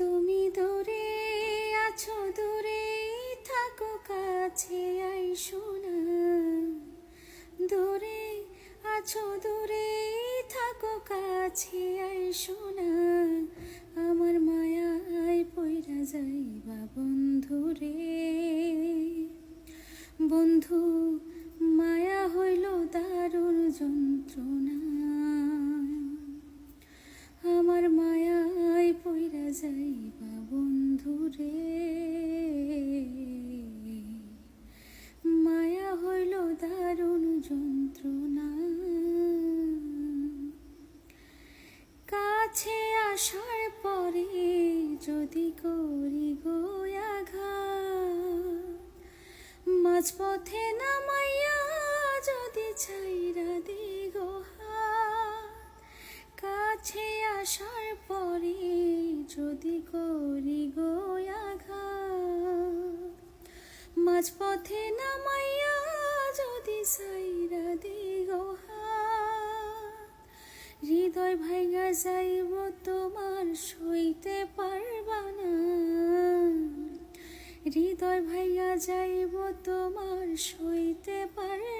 তুমি দূরে আছো, দূরে থাকো, কাছে আইসো না। দূরে আছো, দূরে থাকো, কাছে আইসো না। আমার মায়ায় পইরা যাইবা বন্ধু রে। বন্ধু, মায়া হইল দারুণ যন্ত্রণা। যাইবা বন্ধু রে। মায়া হইল দারুণ যন্ত্রণা। কাছে আসার পরে যদি করি গোয়াঘাত মাঝপথে নামাইয়া যদি করি গোয়াঘাত মাঝপথে নামাইয়া যদি সাইরা দিগো হাত, হৃদয় ভাইগা যাইব তোমার সইতে পারবা না। হৃদয় ভাইয়া যাইব তোমার সইতে পারবা